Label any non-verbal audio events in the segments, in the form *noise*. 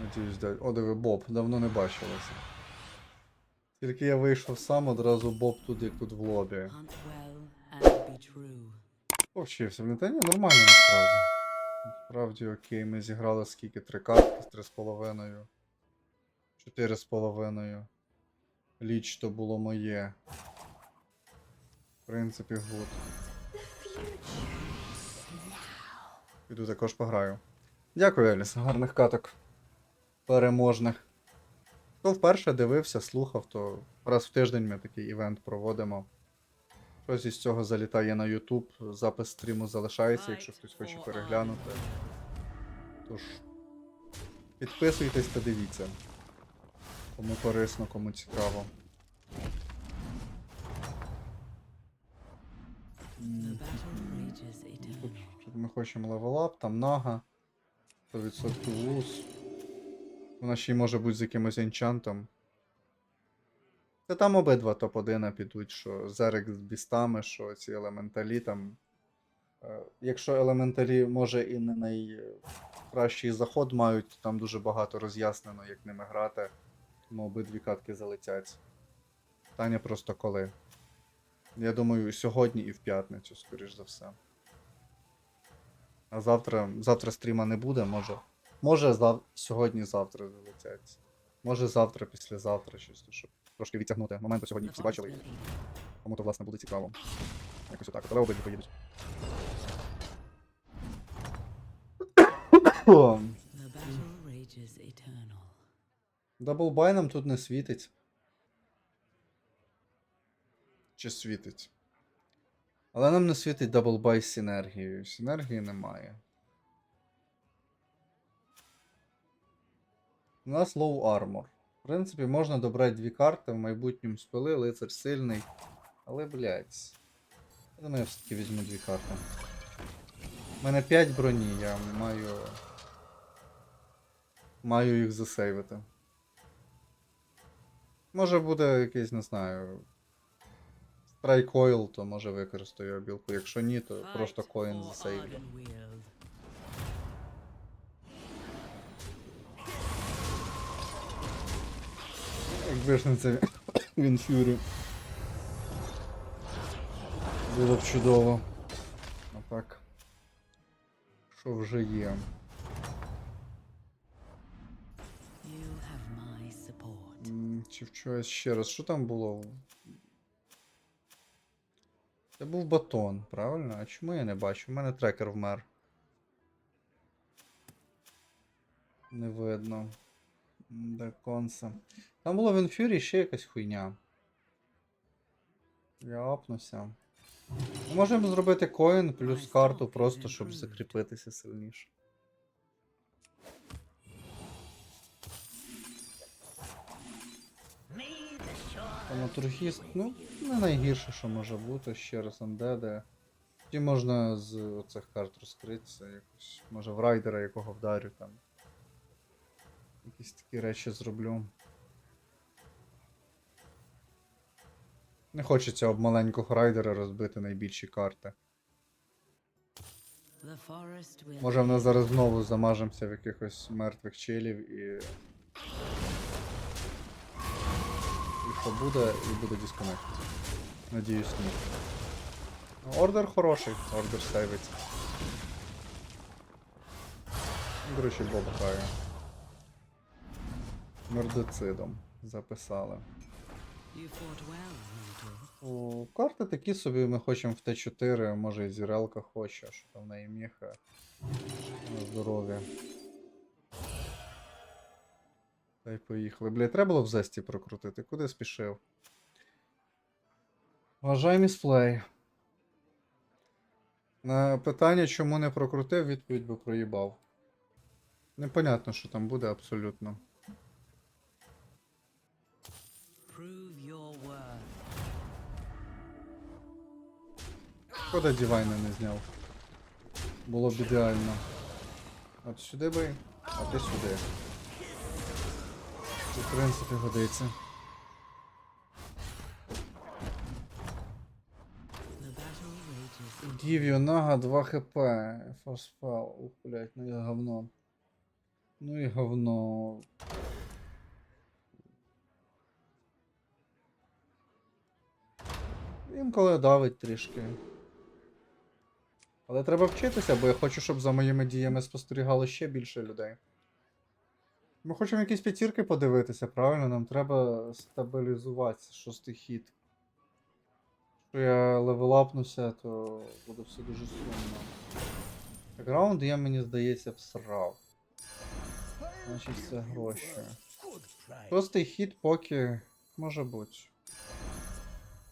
Надіюсь, дядь. О, диви, Боб, давно не бачилися. Тільки я вийшов сам, одразу Боб тут, як тут в лобі. Повчився. Блін, та ні, нормально насправді. Насправді окей, ми зіграли скільки? Три картки з три з половиною. Чотири з половиною. Ліч то було моє. В принципі, гуд. Піду також пограю. Дякую, Еліс, гарних каток. Переможних. Хто вперше дивився, слухав, то раз в тиждень ми такий івент проводимо. Щось із цього залітає на YouTube, запис стріму залишається, якщо хтось хоче переглянути. Тож, підписуйтесь та дивіться. Кому корисно, кому цікаво. Тут, ми хочемо левелап, там нага. 100% луз. Вона ще й може бути з якимось енчантом. Та там обидва топ-1 підуть, що Зерик з бістами, що ці елементалі там. Е, Якщо елементалі може і не найкращий заход мають, то там дуже багато роз'яснено, як ними грати. Тому обидві катки залетять. Питання просто коли. Я думаю, сьогодні і в п'ятницю, скоріш за все. А завтра, завтра стріма не буде, може. Може зав... сьогодні-завтра залетять. Може завтра, післязавтра, щось, щоб трошки відтягнути. Моменту сьогодні всі бачили, кому то власне буде цікаво. Якось отак. Але обидві поїдуть. Даблбай нам тут не світить. Чи світить? Але нам не світить даблбай з синергією. Синергії немає. У нас лоу армор. В принципі, можна добрати дві карти, в майбутньому спили, лицар сильний. Але, блядь. Я думаю, я все-таки візьму дві карти. У мене 5 броні, я маю. Маю їх засейвити. Може буде якийсь, не знаю. Страйк Ойл, то може використаю обілку. Якщо ні, то просто коін засейвлю. Це він фюрі. Було б чудово. А так. Що вже є? Чи вчора ще раз, що там було? Це був батон, правильно? А чому я не бачу? У мене трекер вмер. Не видно. М, Де конса. Там було в інфюрі ще якась хуйня. Я апнуся. Ми Можемо зробити коін плюс карту просто, щоб закріпитися сильніше. Таматургіст, ну, не найгірше, що може бути, ще раз андеде. Тоді можна з оцих карт розкритися якось. Може в райдера якого вдарю там. Якісь такі речі зроблю. Не хочеться об маленького райдера розбити найбільші карти. Може в нас зараз знову замажемося в якихось мертвих челів і. І що буде, і буде дисконект. Надіюсь, ні. Ну, Ордер хороший, ордер сейвиться. До речі, Боб грає. Мордецидом записали. О, карти такі собі ми хочемо в Т4, може і Зірелка хоче, що там в неї міха. На здоров'я. Та й поїхали. Бля, треба було в зесті прокрутити. Куди спішив? Вважай місплей. На питання, чому не прокрутив, відповідь би проїбав. Непонятно, що там буде абсолютно. Шкода Дівайна не зняв. Було б ідеально. От сюди би, а ти сюди. Це, в принципі, годиться. You нага 2 хп. Форспал. Ух, блять, ну я говно. Ну і говно. Інколи давить трішки. Але треба вчитися, бо я хочу, щоб за моїми діями спостерігало ще більше людей. Ми хочемо якісь п'ятірки подивитися, правильно? Нам треба стабілізуватися, шостий хід. Якщо я левелапнуся, то буде все дуже сумно. Так, раунд я, мені здається, всрав. Значить, це гроші. Шостий хід поки може бути.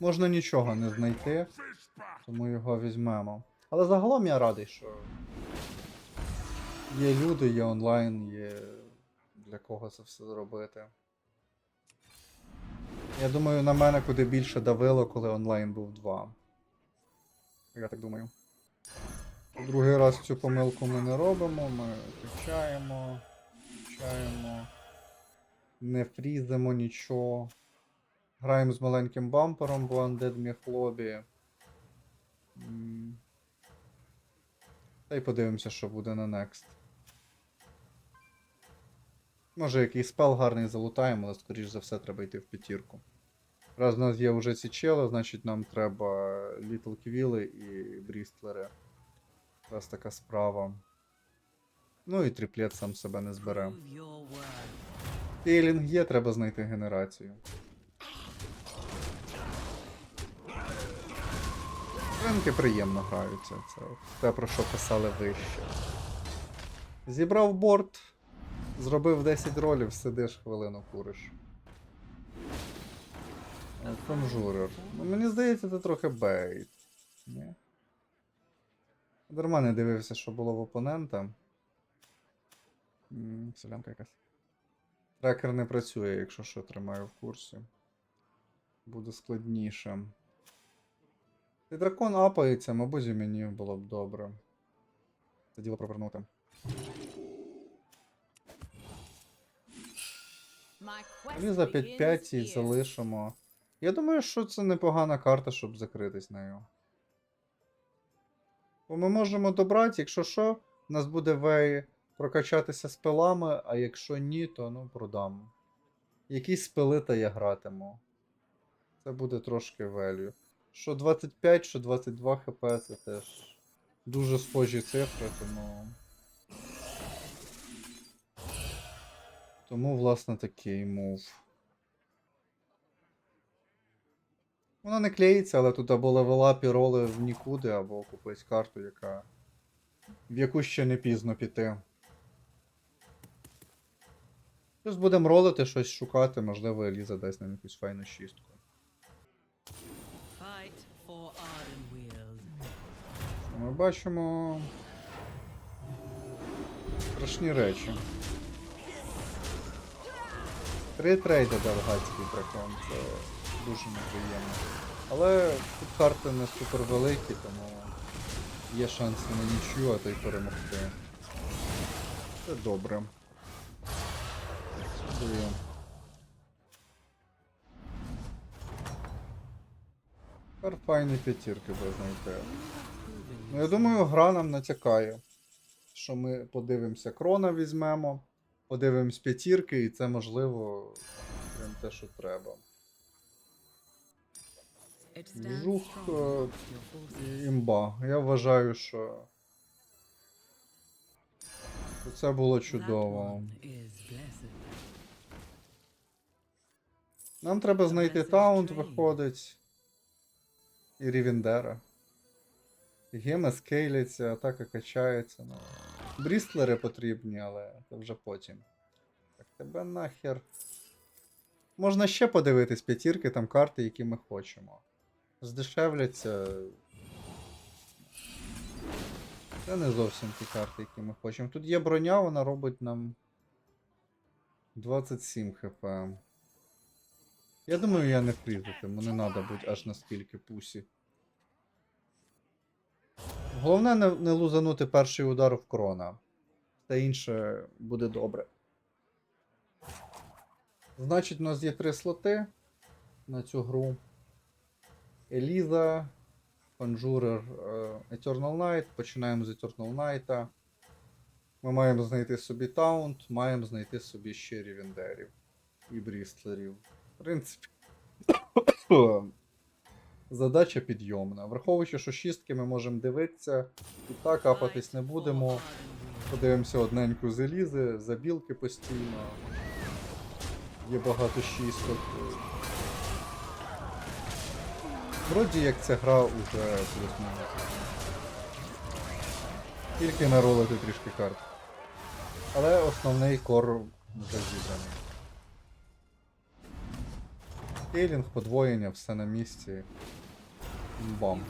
Можна нічого не знайти, тому його візьмемо. Але загалом я радий, що є люди, є онлайн, є для кого це все зробити. Я думаю, на мене куди більше давило, коли онлайн був 2. Я так думаю. Другий раз цю помилку ми не робимо, ми качаємо, качаємо, не фрізимо нічого. Граємо з маленьким бампером, бо Undead міг лобі. Та й подивимося, що буде на next. Може, якийсь спел гарний залутаємо, але скоріш за все треба йти в п'ятірку. Раз у нас є вже ці чели, значить нам треба Little Квіли і Брістлери. Раз така справа. Ну і триплет сам себе не збере. Prove. Фейлінг є, треба знайти генерацію. Ринки приємно граються, це те, про що писали вище. Зібрав борт, зробив 10 ролів, сидиш хвилину куриш. Конжурер. Ну, мені здається, це трохи бейт. Ні? Дарма не дивився, що було в опонента. М, Селянка якась. Трекер не працює, якщо що тримаю в курсі. Буде складніше. І дракон апається, мабуть, і мені було б добре. Це діло провернути. Тоді за 5-5 і залишимо. Я думаю, що це непогана карта, щоб закритись нею. Бо ми можемо добрати, якщо що, у нас буде вей прокачатися спелами, а якщо ні, то ну продам. Якісь спели та я гратиму. Це буде трошки велю. Що 25, що 22 хп, це теж дуже схожі цифри, тому. Тому, власне, такий мув. Вона не клеїться, але тут або левелап і роли в нікуди, або купить карту, яка. в яку ще не пізно піти. Плюс будемо ролити щось шукати, можливо, Еліза дасть нам якусь файну шістку. Ми бачимо. Страшні речі. Три трейди дав гадський дракон, це дуже неприємно. Але тут карти не супер великі, тому є шанси на нічю, а то й перемогти. Це добре. Диві. Тепер файні п'ятірки ви знайти. Ну, я думаю, гра нам натякає, що ми подивимося крона візьмемо, подивимось п'ятірки, і це можливо прям те, що треба. It Жух е, і імба. Я вважаю, що це було чудово. Нам треба знайти таунт, виходить. І Рівіндера. Геми скейлиться, атака качається. Ну. Брістлери потрібні, але це вже потім. Так, тебе нахер. Можна ще подивитись п'ятірки, там карти, які ми хочемо. Здешевляться. Це не зовсім ті карти, які ми хочемо. Тут є броня, вона робить нам 27 хп. Я думаю, я не фрізатиму, не треба бути аж наскільки пусі. Головне не, не лузанути перший удар в крона. Все інше буде добре. Значить, у нас є три слоти на цю гру. Еліза, Conjurer, е, Eternal Knight. Починаємо з Eternal Knight. Ми маємо знайти собі таунт, маємо знайти собі ще рівендерів і брістлерів. В принципі. Задача підйомна. Враховуючи, що шістки ми можемо дивитися, і так капатись не будемо. Подивимося одненьку залізи, забілки постійно. Є багато шісток. Вроді як ця гра уже плюс-мінус. Тільки наролити трішки карт. Але основний кор вже. Скейлінг, подвоєння, все на місці. Бам.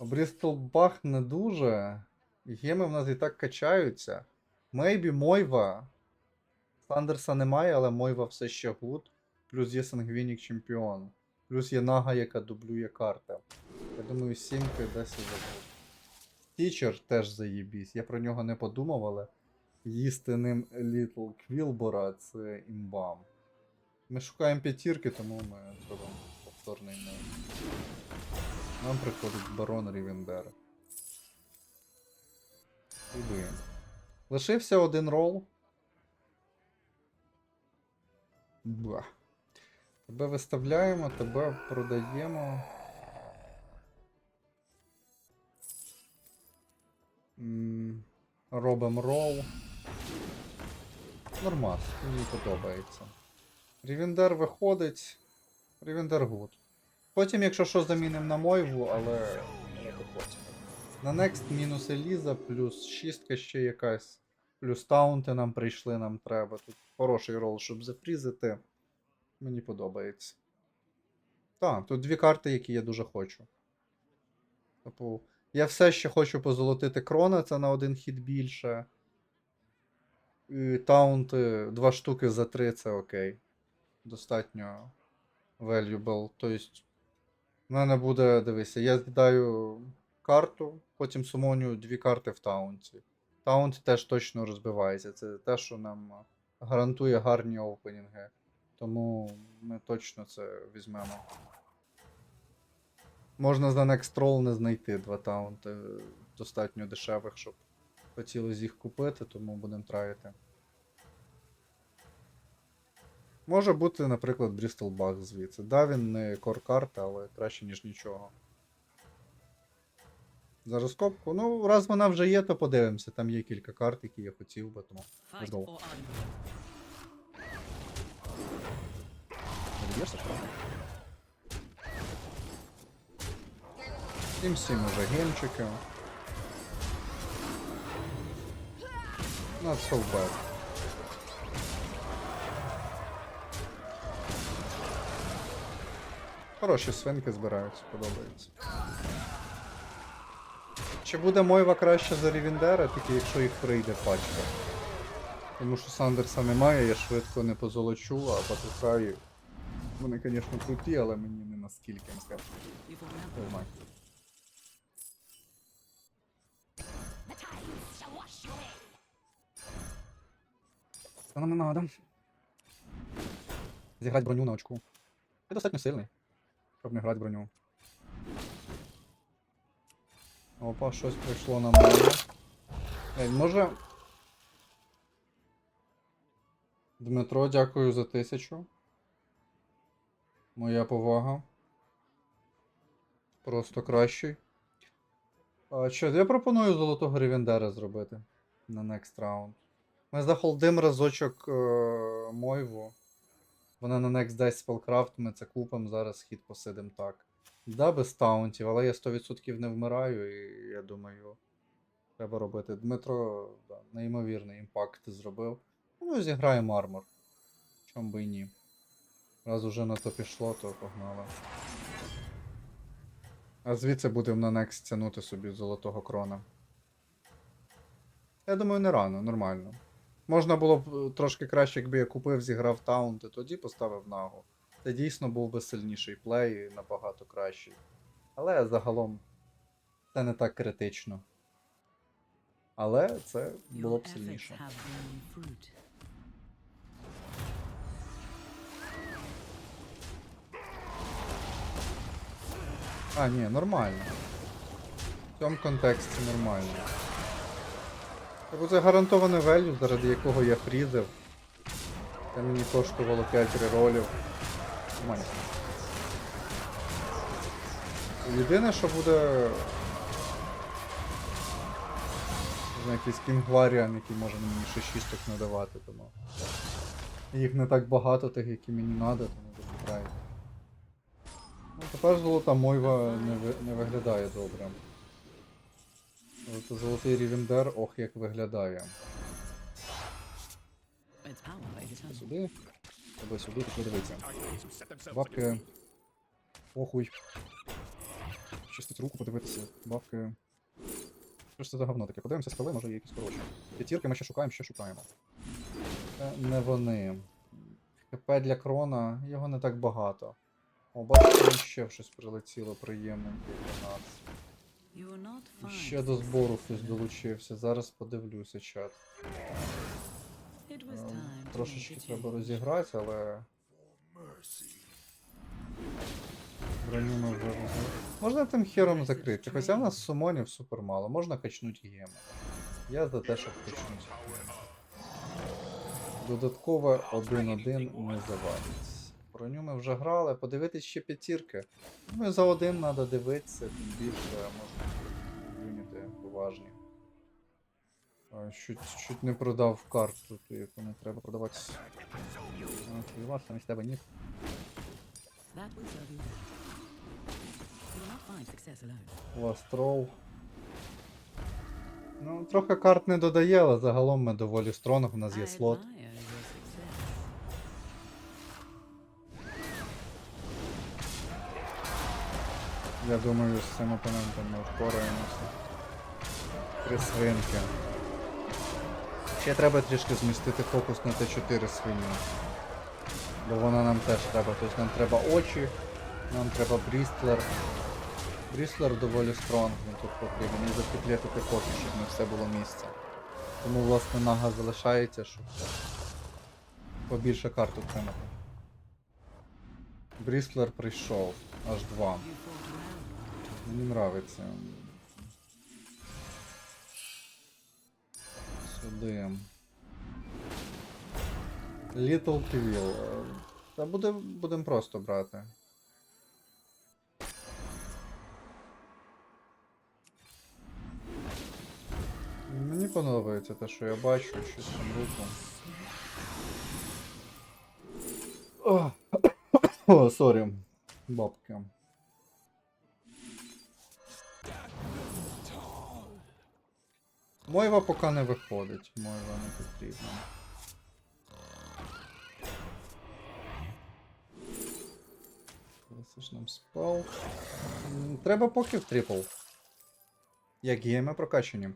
Брістолбах не дуже. Геми в нас і так качаються. Мейбі Мойва. Сандерса немає, але Мойва все ще гуд. Плюс є Сангвінік чемпіон. Плюс є Нага, яка дублює карти. Я думаю, сімки десь і забув. Тічер теж заєбісь. Я про нього не подумав, але їсти ним Літл Квілбора це імбам. Ми шукаємо п'ятірки, тому ми зробимо повторний не. Нам приходить барон Рівендер. Будуємо. Лишився один рол. Ба. Тебе виставляємо, тебе продаємо. Робимо рол. Нормас, мені подобається. Рівендер виходить. Рівендер гуд. Потім, якщо що, замінимо на Мойву, але. то потім. На Next мінус Еліза, плюс шістка ще якась. Плюс таунти нам прийшли, нам треба. Тут хороший рол, щоб зафрізити. Мені подобається. Так, тут дві карти, які я дуже хочу. Типу, я все ще хочу позолотити крона, це на один хід більше. І таунти, два штуки за три це окей. Достатньо valuable. Тобто, в мене буде, дивися, я з'їдаю карту, потім сумоню дві карти в таунті. Таунт теж точно розбивається. Це те, що нам гарантує гарні опенінги. Тому ми точно це візьмемо. Можна за Next Roll не знайти два таунти достатньо дешевих, щоб хотілося їх купити, тому будемо траїти. Може бути, наприклад, Брістол Баг звідси. Да, він не кор-карта, але краще, ніж нічого. Зараз копку. Ну, раз вона вже є, то подивимося. Там є кілька карт, які я хотів би, тому. Fight go. for Ardenweald. Не б'єшся, що? 7-7 уже гемчики. Not so bad. Хороші свинки збираються, подобається. Чи буде Мойва краще за Рівіндера, тільки якщо їх прийде пачка. Тому що Сандерса немає, я швидко не позолочу, а Батухаї. Вони, звісно, круті, але мені не наскільки. You fought well. Нам не надо. Зіграти броню на очку. Ти достатньо сильний, щоб не грати броню. Опа, щось прийшло на мене. Ей, може. Дмитро, дякую за тисячу. Моя повага. Просто кращий. А, що, я пропоную золотого ревендера зробити на next round. Ми захолдим разочок е- Мойву. Вона на next дасть спелкрафт, ми це купимо, зараз хід посидим так. Да, без таунтів, але я 100% не вмираю, і я думаю, треба робити. Дмитро да, неймовірний імпакт зробив. Ну, зіграємо армор. Чом би і ні. Раз уже на то пішло, то погнали. А звідси будемо на next тянути собі золотого крона. Я думаю, не рано, нормально. Можна було б е, трошки краще, якби я купив, зіграв таунти, тоді поставив нагу. Це дійсно був би сильніший плей і набагато кращий. Але загалом це не так критично. Але це було б сильніше. А, ні, нормально. В цьому контексті нормально. Тобто це гарантоване велю, заради якого я фрізив. Це мені коштувало 5 реролів. Нормально. Єдине, що буде. Якийсь кінгваріан, який може мені ще шісток надавати, тому. Їх не так багато, тих, які мені треба, тому вибираю. Ну, тепер золота мойва не, ви- не виглядає добре. От золотий рівендер, ох, як виглядає. Сюди, тебе сюди, пішли дивитися. Бабки. Похуй. Чистить руку, подивитися. Бабки. Що ж це за говно таке? Подивимося спали, може є якісь хороші. П'ятірки ми ще шукаємо, ще шукаємо. Це не вони. ХП для крона, його не так багато. О, бачите, ще щось прилетіло нас. І ще до збору хтось долучився. Зараз подивлюся чат. It was Ем, Трошечки треба розіграти, але. Броню вже. Можна тим хером закрити, хоча в нас сумонів супер мало, можна качнуть геми. Я за те, щоб качнуть геми. Додаткове 1-1 не завадить. Броню ми вже грали, подивитись ще п'ятірки. Ну і за один треба дивитися, тим більше можна юніти поважні. Чуть, чуть не продав карту, ту, яку не треба продавати. Тебе ні. Трол. Ну, трохи карт не додає, але загалом ми доволі стронг, у нас є слот. Я думаю, з цим опонентом ми впораємося. Три свинки. Ще треба трішки змістити фокус на Т4 свиню. Бо вона нам теж треба. Тобто нам треба очі, нам треба брістлер. Брістлер доволі стронг, він тут потрібен. І запетлетити поки, щоб не все було місце. Тому власне нага залишається, щоб побільше карт отримати. Брістлер прийшов. Аж два. Мені нравиться. Сюди. Little. Е, Та буде, будемо просто брати. Мені подобається те, що я бачу, щось там руку. О, *coughs* сорі. Бабки. Мойва поки не виходить, Мойва не потрібна. Це ж нам спал. Треба поки в трипл. Як гейми прокачані.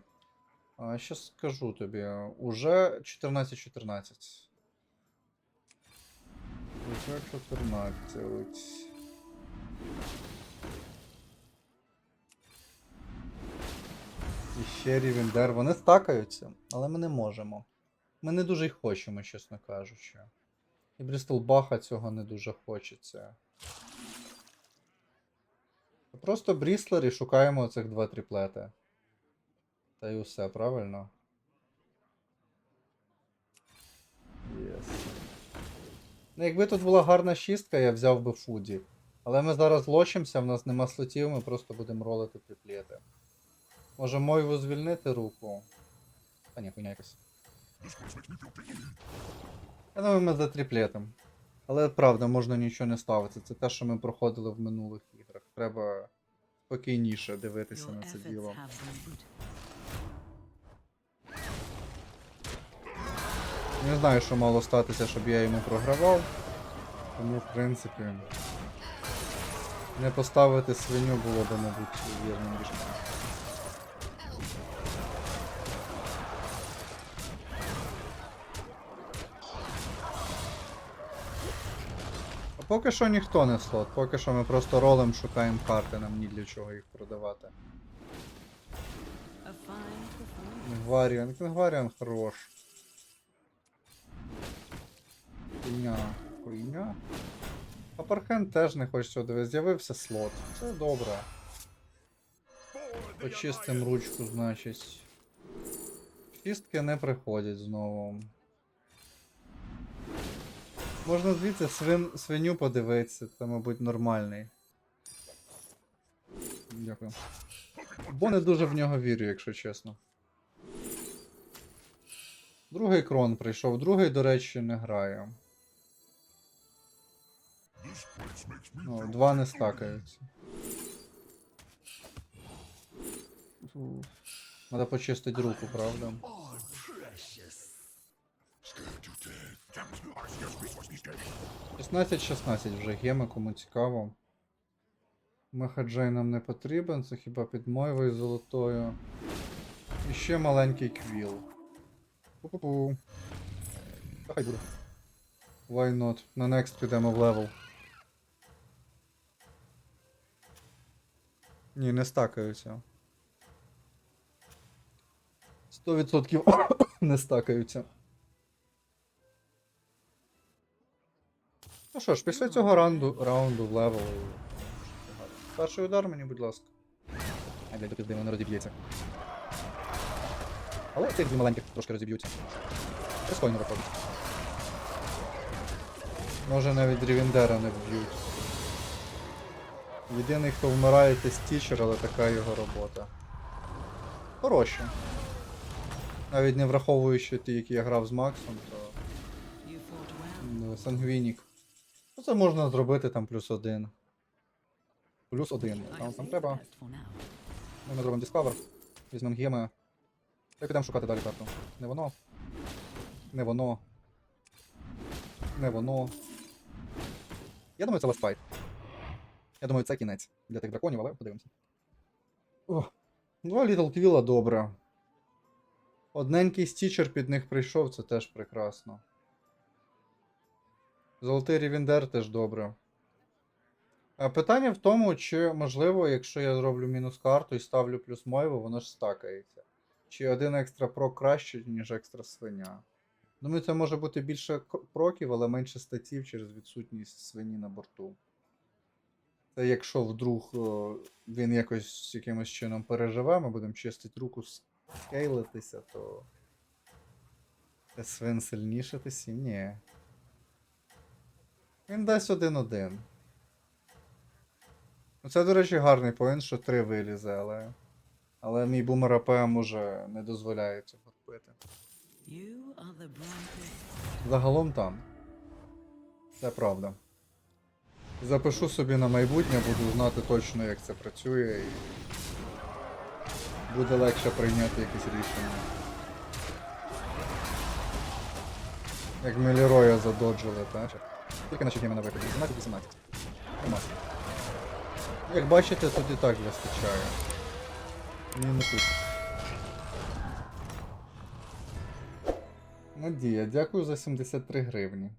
А, щас скажу тобі. Уже 14-14. Уже 14. І ще Рівендер. Вони стакаються, але ми не можемо. Ми не дуже й хочемо, чесно кажучи. І Брістолбаха цього не дуже хочеться. Просто Бріслер і шукаємо цих два тріплети. Та й усе, правильно? Єс. Ну, якби тут була гарна шістка, я взяв би Фуді. Але ми зараз лочимося, в нас нема слотів, ми просто будемо ролити триплети. Може Мойву звільнити руку? Та ні, хуйня якась. Я думаю, ми за тріплетом. Але правда, можна нічого не ставити. Це те, що ми проходили в минулих іграх. Треба спокійніше дивитися Your на це діло. Не знаю, що мало статися, щоб я йому програвав. Тому, в принципі, не поставити свиню було б, мабуть, вірним рішенням. Поки що ніхто не слот, поки що ми просто ролем шукаємо карти, нам ні для чого їх продавати. Кінгваріан, Кінгваріан хорош. Хуйня, хуйня. А Пархен теж не хоче сюди дивитися. З'явився слот. Це добре. Почистим ручку, значить. Чистки не приходять знову. Можна звідси свин, свиню подивитися, це, мабуть, нормальний. Дякую. Бо не дуже в нього вірю, якщо чесно. Другий крон прийшов, другий, до речі, не грає. Ну, два не стакаються. Надо почистити руку, правда? 16-16 вже геми, кому цікаво. Мехаджей нам не потрібен, це хіба під мойвою золотою. І ще маленький квіл. Пу-пу-пу. Хай буде. Why not? На next підемо в левел. Ні, не стакаються. 100% *coughs* не стакаються. Ну що ж, після цього раунду, раунду в левел. Перший удар мені, будь ласка. Ай, блядь, до пізди, воно розіб'ється. Але цих дві маленьких трошки розіб'ються. Прискойно виходить. Може навіть Рівендера не вб'ють. Єдиний, хто вмирає, це стічер, але така його робота. Хороші. Навіть не враховуючи ті, які я грав з Максом, то. Ну, Сангвінік. Ну це можна зробити там плюс один. Плюс один. Там, там треба. Ну, Ми зробимо Discover. Візьмемо геми. І підемо шукати далі карту. Не воно. Не воно. Не воно. Я думаю, це last fight. Я думаю, це кінець для тих драконів, але подивимося. О, два Little Квіла добре. Одненький стічер під них прийшов, це теж прекрасно. Золотий Рівендер теж добре. А питання в тому, чи можливо, якщо я зроблю мінус карту і ставлю плюс мойву, воно ж стакається. Чи один екстра прок краще, ніж екстра свиня. Думаю, це може бути більше проків, але менше статів через відсутність свині на борту. Це якщо вдруг о, він якось якимось чином переживе, ми будемо чистити руку, скейлитися, то. Свин сильніше тисі? Ні. Він дасть один-один. Ну, це, до речі, гарний поінт, що 3 вилізе, але. Але мій бумер АПМ уже не дозволяє цього робити. Загалом там. Це правда. Запишу собі на майбутнє, буду знати точно, як це працює, і буде легше прийняти якесь рішення. Як ми Лероя задоджили, так? Тільки наші геми на виході. 12-18. Нема. Як бачите, тут і так вистачає. Він не тут. Надія, дякую за 73 гривні.